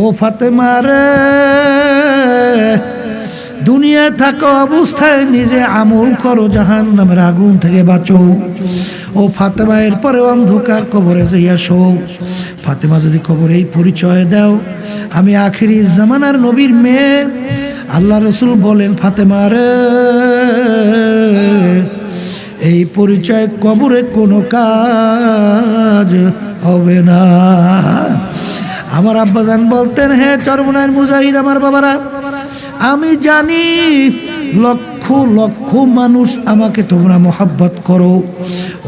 ও ফাতেমারে দুনিয়া থাকা অবস্থায় নিজে আমল করো জাহান নামের আগুন থেকে বাঁচো। ও ফাতেমা এরপরে অন্ধকার কবরে যাইয়া শো। ফাতেমা, যদি কবরে এই পরিচয় দাও, আমি আখিরি জামানার নবীর মেয়ে। আল্লাহ রসুল বলেন ফাতেমারে এই পরিচয় কবরে কোনো কাজ হবে না। আমার আব্বাজান বলতেন হ্যাঁ চরমনার মুজাহিদ, আমার বাবারা, আমি জানি লক্ষ লক্ষ মানুষ আমাকে তোমরা মহাব্বত করো।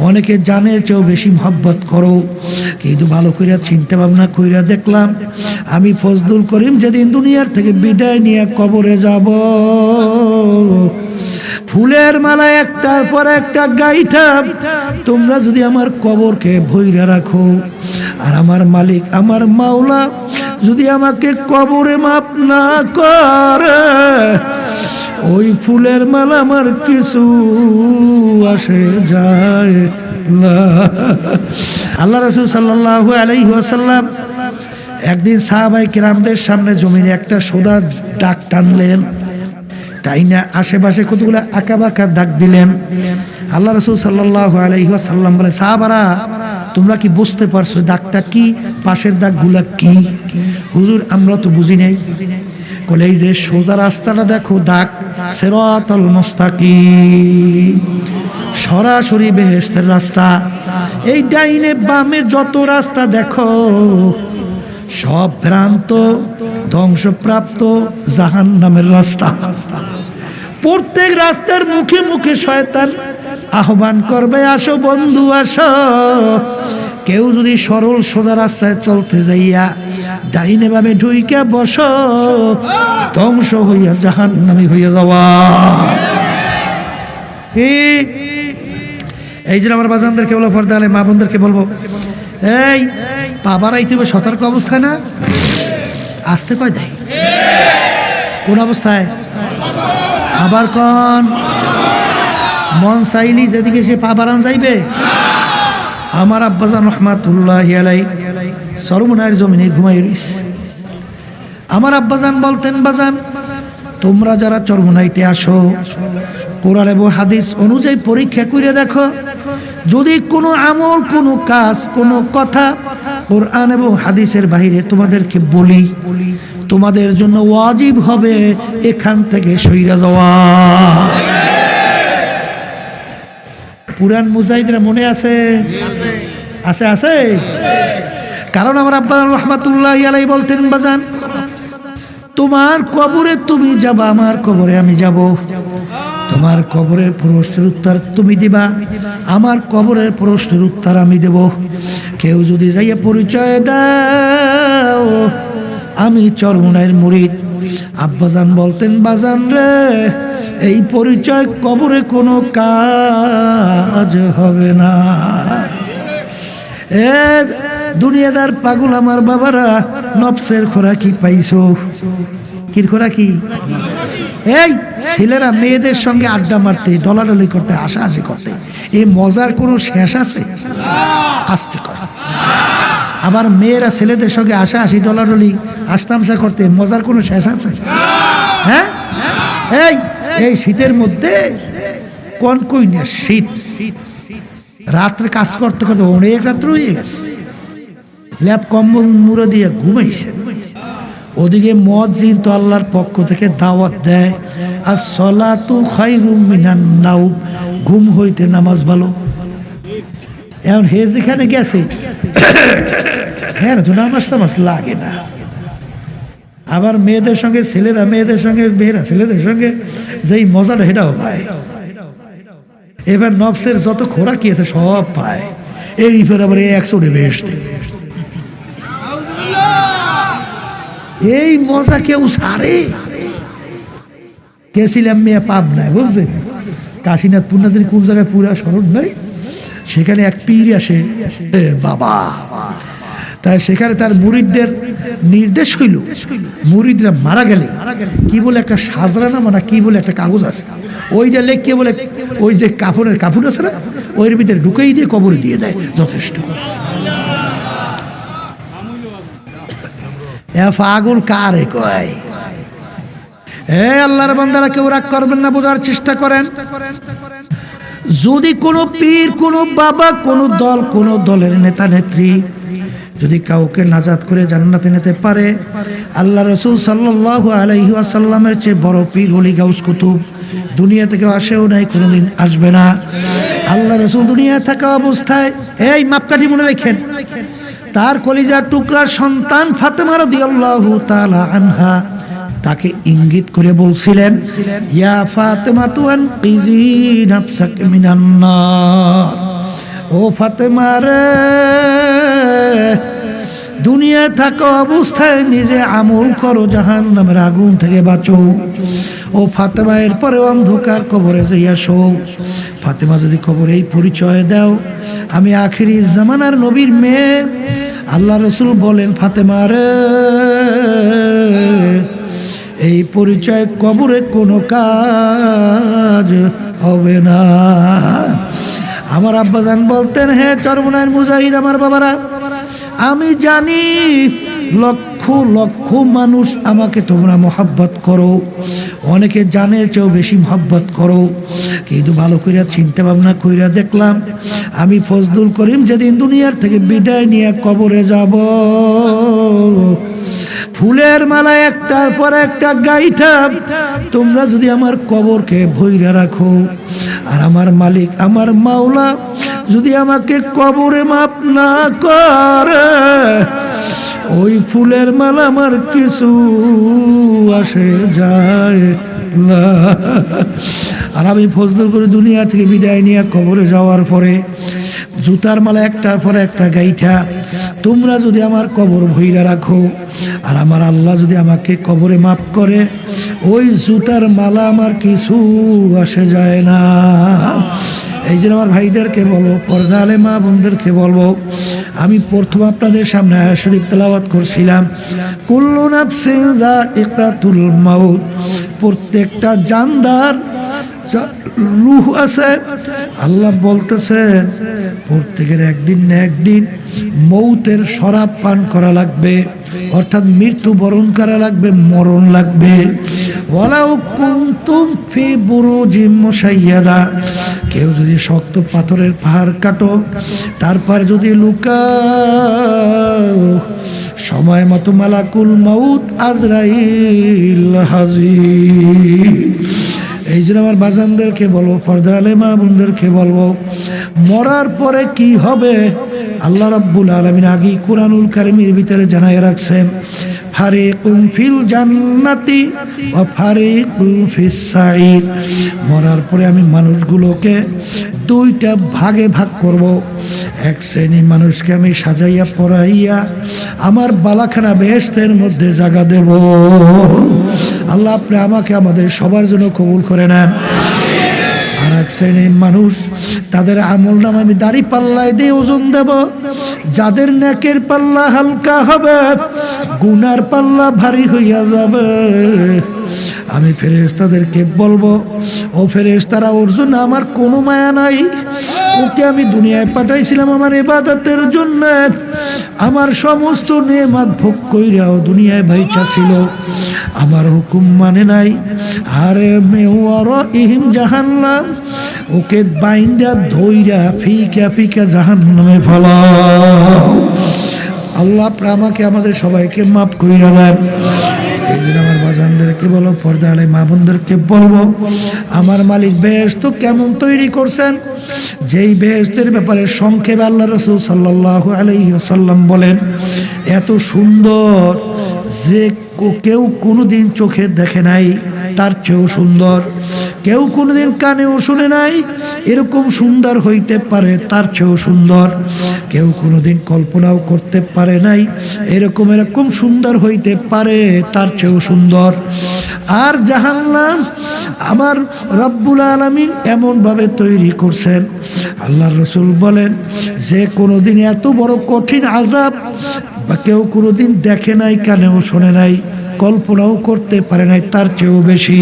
অনেকে জানের চেয়েও বেশি মহাব্বত করো। কিন্তু ভালো কইরা চিন্তা ভাবনা কইরা দেখলাম, আমি ফজলুল করিম যেদিন দুনিয়ার থেকে বিদায় নিয়ে কবরে যাব ফুলের মালা একটার পর একটা গাইতাম তোমরা যদি আমার কবরকে ভৈরা রাখো, আর আমার মালিক, আমার মাওলা যদি আমাকে কবরে মাপ না করে, ওই ফুলের মালা আমার কিছু আসে যায় না। আল্লাহ রসুল সাল্লাহ আলাইসাল্লাম একদিন সাহাবাই কিরামদের সামনে জমিনে একটা সোদা ডাক টানলেন। তাই না আশেপাশে কতগুলো আঁকা বাঁকা দাগ দিলেন? আল্লাহ রসুল সাল্লাহ আলাইসাল্লাম বলে, সাহাবারা, তোমরা কি বুঝতে পারছ দাগটা কি? পাশের দাগগুলা কি? হুজুর, আমরা তো বুঝি নাই। বলে, এই যে সোজা রাস্তাটা দেখো, দাগ, সেরাতল মুস্তাকিম, সরাসরি বেহেস্তের রাস্তা। এই ডাইনে বামে যত রাস্তা দেখো, সব ভ্রান্ত ধ্বংসপ্রাপ্ত জাহান নামের রাস্তা। প্রত্যেক রাস্তার মুখে মুখে শয়তান আহ্বান করবে, আসো বন্ধু, আসো। কেউ যদি সরল, সোজা রাস্তায় চলতে যাইয়া ডাইনে ভাবে ঢুইকে বস, ধ্বংস হইয়া জাহান নামি হইয়া যাওয়া। এই জন্য আমার বাজানদেরকে বলো পর্দা আলে মা বোনদেরকে বলব, এই বাবারাই তুমি সতর্ক অবস্থায় না? আসতে কয় দেয় কোন অবস্থায়? আবার কন? মন চাইলি যেদিকে সে পা বাড়ান যাইবে? আমার আব্বাজান রহমাতুল্লাহ আলাই সরমনায়ের জমিনে ঘুমাই রইস। আমার আব্বাজান বলতেন, বাজান, তোমরা যারা চরমনাইতে আসো, কোরআন এবং হাদিস অনুযায়ী পরীক্ষা করে দেখো যদি কোনো আমল, কোনো কাজ, কোনো কথা কোরআন এবং হাদিসের বাইরে তোমাদেরকে বলি, তোমাদের জন্য ওয়াজিব হবে এখান থেকে সইরা যাওয়া। পুরান মুজাহিদরা মনে আছে? আছে আছে? কারণ আমার আব্বা রহমাতুল্লাহ আলাই বলতেন, বাজান, তোমার কবরে তুমি যাবা, আমার কবরে আমি যাব। তোমার কবরের প্রশ্নের উত্তর তুমি দিবা, আমার কবরের প্রশ্নের উত্তর আমি দেব। কেউ যদি যাইয়া পরিচয় দাও, আমি চরমুনাইয়ের মুরিদ। আব্বাজান বলতেন, বাজান রে, এই পরিচয় কবরে কোনো কাজ হবে না। এ দুনিয়াদার পাগল আমার বাবারা, নফসের খোরাকি পাইছো। কির খোরাকি? এই ছেলেরা মেয়েদের সঙ্গে আড্ডা মারতে, ডলাডলি করতে, হাসাহাসি করতে। এই মজার কোনো শেষ আছে? আসতে কর। আবার মেয়েরা ছেলেদের সঙ্গে হাসাহাসি, ডলাডলি আস্তামসা করতে, মজার কোনো শেষ আছে? হ্যাঁ? এই এই শীতের মধ্যে কোন কই না শীত। রাত্রে কাজ করতে করতে অনেক রাত্র হয়ে গেছে। ল্যাপ কম্বল মুড়ো দিয়ে ঘুমাইছে ওদিকে মসজিদ তো আল্লাহর পক্ষ থেকে দাওয়াত দেয়। আর সলাতু খাইরুম মিনান নাও ঘুম হইতে নামাজ ভালো। এখন হে যেখানে গেছে হ্যাঁ তো নামাজ টামাজ লাগে না। আবার মেয়েদের সঙ্গে, ছেলেরা মেয়েদের সঙ্গে, মেয়েরা ছেলেদের সঙ্গে, যেই মজাটা সেটাও পায়। এবার নবসের যত খোরাকি আছে সব পায়। এই ফের আবার এই একশো ডেবে এসতে এই মজা কেউ সারে গেছিলাম মেয়ে পাব নাই বুঝলেন কাশীনাথ পুণ্যাদিন কোন জায়গায় পুরা স্মরণ নাই। সেখানে এক পীর আসে বাবা। তাই সেখানে তার মুরিদদের নির্দেশ হইল, মুরিদরা মারা গেলে, কি বলে একটা সাজরানা মানে কি বলে একটা কাগজ আছে? ওইটা লেখকে বলে, ওই যে কাপড়ের কাপড় আছে না, ওইর ভিতরে ঢুকেই দিয়ে কবর দিয়ে দেয়, যথেষ্ট। এ পাগল কারে কয়? এ আল্লাহর বান্দারা কেউ রাগ করবেন না, বোঝার চেষ্টা করেন। যদি কোনো পীর, কোনো বাবা, কোনো দল, কোনো দলের নেতা, নেত্রী যদি কাউকে নাজাদ করে জান্নাতে নিতে পারে, আল্লাহ রসুল সাল্লাহ আলাইহি আসাল্লামের চেয়ে বড় পীর হলি গাউস কুতুব দুনিয়া থেকে আসেও নাই, কোনোদিন আসবে না। আল্লাহ রসুল দুনিয়া থাকা অবস্থায়, এই মাপকাঠি মনে রেখেন। তার কলিজার টুকরার সন্তান ফাতেমার রাদিয়াল্লাহু তালা আনহা তাকে ইঙ্গিত করে বলছিলেন, ইয়া ফাতেমা তুয়ান কিজি নাফসাক মিনান নার ও ফাতেমা রে দুনিয়ায় থাকা অবস্থায় নিজে আমল করো জাহান নামের আগুন থেকে বাঁচো। ও ফাতেমা এর এরপরে অন্ধকার কবরে যাইয়া শো। ফাতেমা, যদি কবরে এই পরিচয় দাও, আমি আখিরি জামানার নবীর মেয়ে। আল্লাহ রসুল বলেন, ফাতেমা রে, এই পরিচয় কবরে কোনো কাজ হবে না। আমার আব্বাজান বলতেন হ্যাঁ চরমনায়ের মুজাহিদ, আমার বাবারা আমি জানি লক্ষ লক্ষ মানুষ আমাকে তোমরা মোহাব্বত করো। অনেকে জানের চেয়েও বেশি মোহাব্বত করো। কিন্তু ভালো কইরা চিন্তা ভাবনা কইরা দেখলাম, আমি ফজলুল করিম যেদিন দুনিয়ার থেকে বিদায় নিয়ে কবরে যাব, ফুলের মালা একটার পর একটা গাইতাম, তোমরা যদি আমার কবরকে ভৈরা রাখো। আর আমার মালিক, আমার মাওলা যদি আমাকে কবরে মাপ না করে, ওই ফুলের মালা আমার কিছু আসে যায় না। আর আমি ফজলুল করে দুনিয়া থেকে বিদায় নিয়ে কবরে যাওয়ার পরে, জুতার মালা একটার পরে একটা গাইঠা তোমরা যদি আমার কবর ভইরা রাখো, আর আমার আল্লাহ যদি আমাকে কবরে মাফ করে, ওই জুতার মালা আমার কিছু আসে যায় না। এই জন্য আমার ভাইদেরকে বলব পর্দা আলে মা বোনদেরকে বলব, আমি প্রথম আপনাদের সামনে আয়া শরীফ তেলাওয়াত করছিলাম, কুল্লু নাফসিন তুল মাউত, প্রত্যেকটা জানদার রুহ আছে। আল্লাহ বলতেছেন প্রত্যেকের একদিন না একদিন মৌতের শরাব পান করা লাগবে, অর্থাৎ মৃত্যু বরণ করা লাগবে, মরণ লাগবে। ফি কেউ যদি শক্ত পাথরের পাহাড় কাটো, তারপর যদি লুকাও, সময় মতো মালাকুল মাউত আজরাইল হাজির। এই জন্য আমার বাজানদেরকে বলব ফর্দা আলে মা বোনদেরকে বলব, মরার পরে কি হবে? আল্লাহ রাব্বুল আলমিন আগেই কোরআনুল কারিমের ভিতরে জানাই রাখছেন ফারিকুন ফিল জান্নাতি ও সাঈদ। মরার পরে আমি মানুষগুলোকে দুইটা ভাগে ভাগ করব। এক শ্রেণি মানুষকে আমি সাজাইয়া পড়াইয়া আমার বালাখানা বেহেস্তের মধ্যে জায়গা দেব। আল্লাহ আপনি আমাকে আমাদের সবার জন্য কবুল করে নেন। শ্রেণির মানুষ, তাদের আমল নাম আমি দাড়ি পাল্লায় দিয়ে ওজন দেব। যাদের নেকের পাল্লা হালকা হবে, গুনার পাল্লা ভারী হইয়া যাবে। আমি ফেরেশতাদেরকে বলব, ও ফেরেশতারা, ওর জন্য আমার কোনো মায়া নাই। ওকে আমি দুনিয়ায় পাঠাইছিলাম আমার ইবাদতের জন্য। আমার সমস্ত নেমাত ভোগ কইরাও দুনিয়ায় ভাইচা ছিল। আমার হুকুম মানে নাই। আরে মেওয়ার ইহিম জাহান্নাম, ওকে বাইন্দা ধইরা ফিকা ফিকা জাহান্নামে ফেলাও আল্লাহ আমাকে আমাদের সবাইকে মাফ কইরা দেন। এই আমার পর্দা বলব, আমার মালিক বেহেস্ত কেমন তৈরি করছেন। যেই ব্যাপারে সংক্ষেপে আল্লাহ রসুল সাল্লাহ আলহ্লাম বলেন, এত সুন্দর যে কেউ কোনোদিন চোখে দেখে নাই, তার চেয়েও সুন্দর। কেউ কোনোদিন কানেও শুনে নাই, এরকম সুন্দর হইতে পারে, তার চেয়েও সুন্দর। কেউ কোনোদিন কল্পনাও করতে পারে নাই, এরকম এরকম সুন্দর হইতে পারে, তার চেয়েও সুন্দর। আর জাহান্নাম আমার রব্বুল আলমিন এমনভাবে তৈরি করছেন। আল্লাহ রসুল বলেন, যে কোনোদিন এত বড় কঠিন আজাব বা কেউ কোনোদিন দেখে নাই, কানেও শোনে নাই, কল্পনাও করতে পারে নাই, তার চেয়েও বেশি।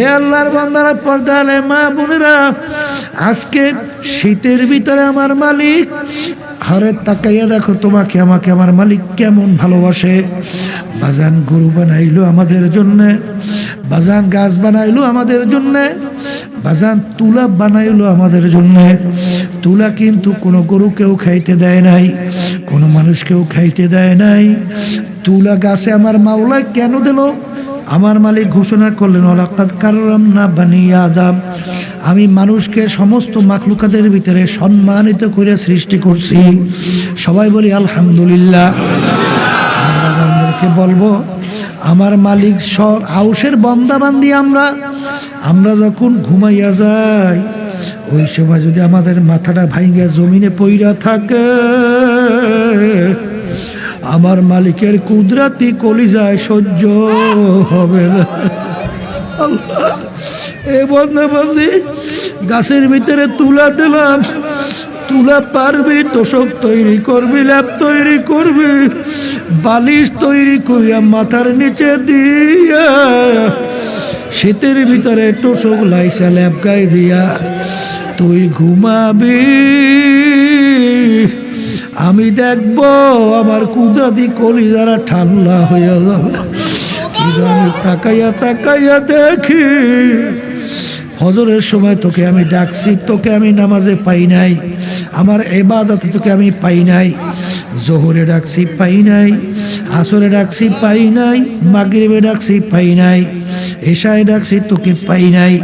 এ আল্লাহর বান্দারা পর্দালে মা বোনেরা, আজকে শীতের ভিতরে আমার মালিক হারে তাকাইয়া দেখো তোমাকে, আমাকে আমার মালিক কেমন ভালোবাসে। বাজান গরু বানাইলো আমাদের জন্যে, বাজান গাছ বানাইলো আমাদের জন্যে, বাজান তুলা বানাইলো আমাদের জন্যে। তুলা কিন্তু কোনো গরু কেউ খাইতে দেয় নাই কোনো মানুষকেও খাইতে দেয় নাই। তুলা গাছে আমার মাওলা কেন দিল? আমার মালিক ঘোষণা করলেন অলাকাত কারণ না বানিয়ে আদাম। আমি মানুষকে সমস্ত মাখলুকাদের ভিতরে সম্মানিত করে সৃষ্টি করছি। সবাই বলি, আলহামদুলিল্লাহ। বলব, আমার মালিক সব আউসের বন্দাবান্দি আমরা। আমরা যখন ঘুমাইয়া যাই, ওই সময় যদি আমাদের মাথাটা ভাইঙ্গা জমিনে পইরা থাকে আমার মালিকের কুদরাতি কলিজায় সহ্য হবে না। গাছের ভিতরে তুলা দিলাম। তুলা পারবি, তোষক তৈরি করবি, ল্যাপ তৈরি করবি, বালিশ তৈরি করিয়া মাথার নিচে দিয়া শীতের ভিতরে তোষক লাইসা ল্যাপ গায়ে দিয়া তুই ঘুমাবি। আমি দেখব আমার কুদরাতি কলি যারা ঠান্ডা হইয়া যাবে। আমি তাকাইয়া তাকাইয়া দেখি, হজরের সময় তোকে আমি ডাকছি, তোকে আমি নামাজে পাই নাই, আমার এবাদতে তোকে আমি পাই নাই, জোহরে ডাকছি পাই নাই, আসরে ডাকছি পাই নাই, মাগরিবে ডাকছি পাই নাই, এশায় ডাকছি তোকে পাই নাই,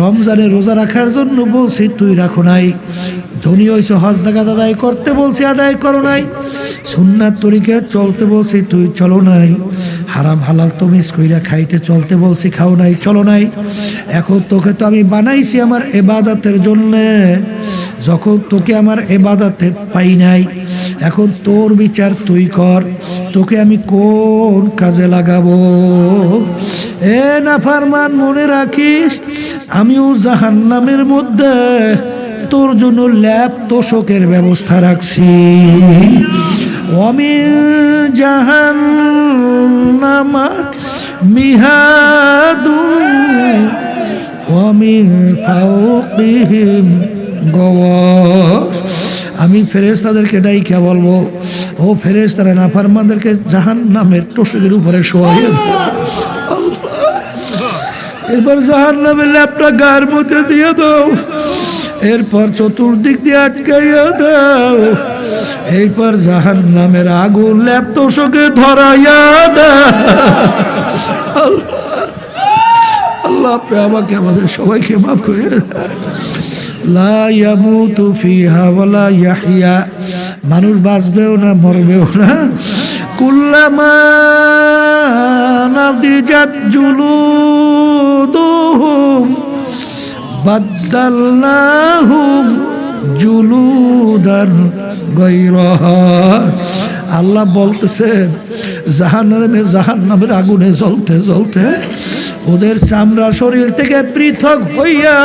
রমজানে রোজা রাখার জন্য বলছি তুই রাখো নাই ধনী হয়েছে হজ জাগাত আদায় করতে বলছি, আদায় করো নাই। সুন্নার তরিকে চলতে বলছি, তুই চলো নাই। হারাম হালাল তমিজ কইরা খাইতে চলতে বলছি, খাও নাই, চলো নাই। এখন তোকে তো আমি বানাইছি আমার এবাদাতের জন্যে। যখন তোকে আমার এবাদাতে পাই নাই, এখন তোর বিচার তুই কর। তোকে আমি কোন কাজে লাগাবো? এ নাফারমান, মনে রাখিস, আমিও জাহান্নামের মধ্যে তোর জন্য ল্যাব তোষকের ব্যবস্থা রাখছি। অমিন জাহান নামা মিহাদু অমিন ফাউকিহিম গওয়াস আমি ফেরেশতাদেরকে ডাইকা বলব, ও ফেরেশতারা নাফারমানদেরকে জাহান নামের তোষকের উপরে শোয়াই এবার জাহান নামের ল্যাপটা গায়ের মধ্যে দিয়ে দাও। এরপর চতুর্দিক দিয়ে আটকাইয়া দাও। এরপর জাহান নামের আগুন ল্যাপ তোষকে ধরাইয়া দাও। আল্লাহ আপনি আমাকে, আমাদের সবাইকে মাফ করে মানুষ বাঁচবেও না, মরবেও না। কুল্লামা জুলুদুহুম। বাদ্দালনাহুম জুলুদান গায়রাহা আল্লাহ বলতেছেন জাহান্নামে জাহান্নামের আগুনে জ্বলতে জ্বলতে ওদের চামড়া শরীর থেকে পৃথক হইয়া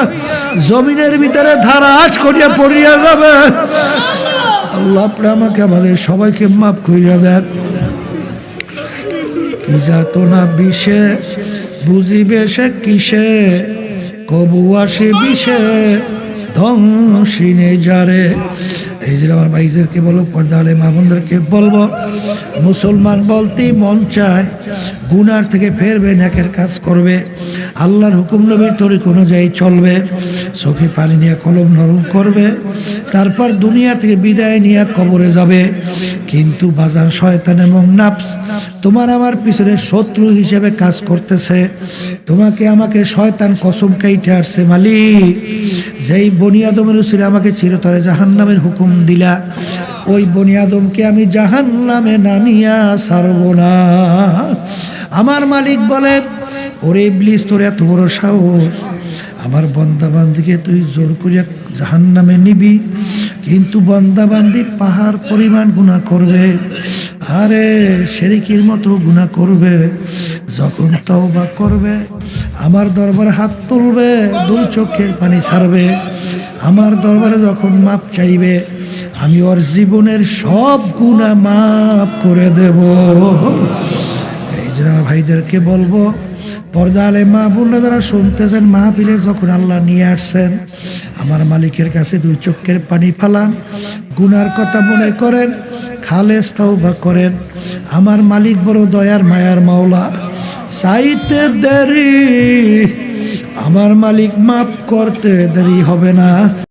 জমিনের ভিতরে ধারাজ করিয়া পড়িয়া যাবে। আল্লাহ আপনি আমাকে, আমাদের সবাইকে মাফ করিয়া দেন। যাতনা বিষে, বুঝিবে সে কিসে? কবু আসে বিষে ধ্বংসিনে যারে এই যে আমার ভাইদেরকে বলব পর্দালে মামুনদেরকে বলব, মুসলমান বলতেই মন চায়, গুনার থেকে ফেরবে নাকের কাজ করবে। আল্লাহর হুকুম নবীর তরিক অনুযায়ী চলবে। চোখে পানি নিয়ে কলম নরম করবে। তারপর দুনিয়া থেকে বিদায় নিয়ে কবরে যাবে। কিন্তু বাজার শয়তান এবং নাফস তোমার আমার পিছনে শত্রু হিসেবে কাজ করতেছে। তোমাকে আমাকে শয়তান কসম কাইটে আসছে মালিক। যেই বনিয়াদমের উচিলে আমাকে চিরতরে জাহান্নামের হুকুম দিলা, ওই বনিয়াদমকে আমি জাহান্নামে নামিয়া সারব না। আমার মালিক বলে, ওরে ইবলিস, তোর এত বড় সাহস। আমার বন্দাবান্দিকে তুই জোর করিয়া জাহান নামে নিবি। কিন্তু বন্দাবান্দি পাহাড় পরিমাণ গুণা করবে। আরে শেরিকির মতো গুণা করবে। যখন তওবা করবে, আমার দরবারে হাত তুলবে, দুই চোখের পানি ছাড়বে। আমার দরবারে যখন মাপ চাইবে, আমি ওর জীবনের সব গুণা মাপ করে দেব। এই জন্য ভাইদেরকে বলব, পর্দা আলে মা বোনরা যারা শুনতেছেন, মাহফিলে যখন আল্লাহ নিয়ে আসছেন আমার মালিকের কাছে দুই চোখের পানি ফালান। গুনার কথা মনে করেন, খালেস তাওবা করেন। আমার মালিক বড় দয়ার, মায়ার মাওলা। সাইতে দেরি, আমার মালিক মাফ করতে দেরি হবে না।